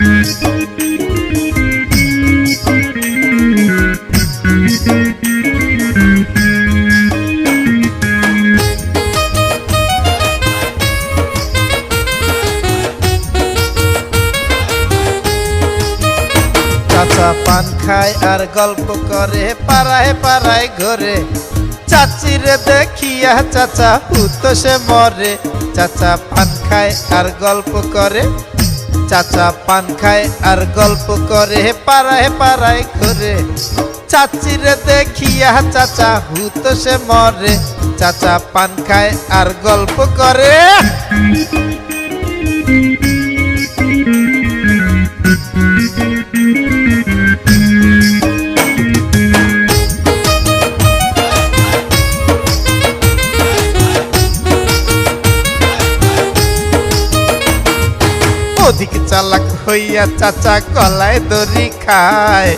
চাচা পান খায় আর গল্প করে, পাড়ায় পাড়ায় ঘরে। চাচিরে দেখিয়া চাচা হুতো সে মরে। চাচা পান খায় আর গল্প করে চাচা পান খায় আর গল্প করে পাড়ায় পাড়ায় ঘরে। চাচিরে দেখিয়া চাচা হুত সে মরে। চাচা পান খায় আর গল্প করে। অধিক চালাক হইয়া চাচা কলায় দড়ি খায়।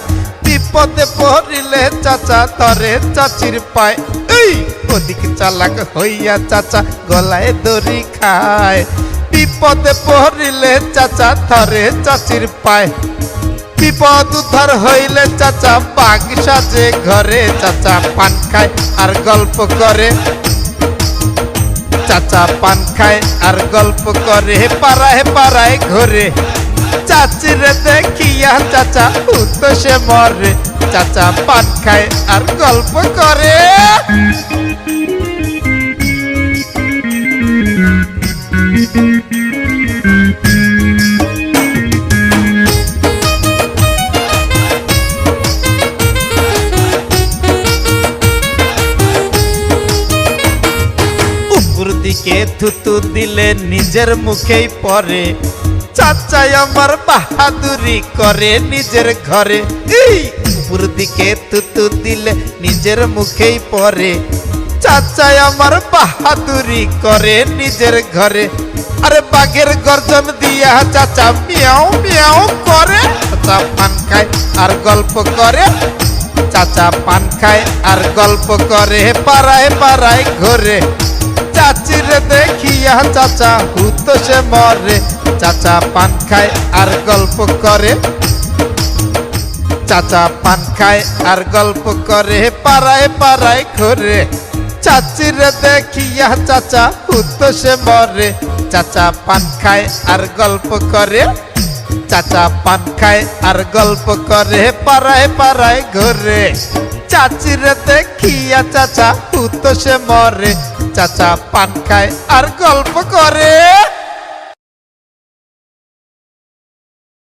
বিপদে পড়িলে চাচা ধরে চাচির পায়। অধিক চালাক হইয়া চাচা গলায় দড়ি খায়। বিপদে পড়িলে চাচা ধরে চাচির পায়। বিপদ উদ্ধার হইলে চাচা বাঘ সাজে ঘরে চাচা পান খায়। আর গল্প করে চাচা পান খায় আর গল্প করে, পাড়ায় পাড়ায় ঘরে। চাচিরে দেখিয়া চাচা উতো সে মরে। চাচা পান খায় আর গল্প করে। উপর দিকে থুতু দিলে নিজের মুখেই পরে। চাচাই আমার বাহাদুরি করে নিজের ঘরে। এই! দিকে থুতু দিলে নিজের মুখেই পরে। চাচাই আমার বাহাদুরি করে নিজের ঘরে। আরে বাঘের গর্জন দিয়া চাচা মিয়াও মিয়াও করে। চাচা পান খায় আর গল্প করে। চাচা পান খায় আর গল্প করে, পাড়ায় পাড়ায় ঘরে। চাচিরে দেখিয়া চাচা, হুতো সে মরে। চাচা পান খায় আর গল্প করে। চাচা পান খায় আর গল্প করে, পাড়ায় পাড়ায় ঘরে। চাচিরে দেখিয়া চাচা, হুতো সে মরে। চাচা পান খায় আর গল্প করে। চাচা পান খায় আর গল্প করে, পাড়ায় পাড়ায় ঘরে। চাচিরে দেখিয়া চাচা, হুতো সে মরে। চাচা পান খায় আর গল্প করে।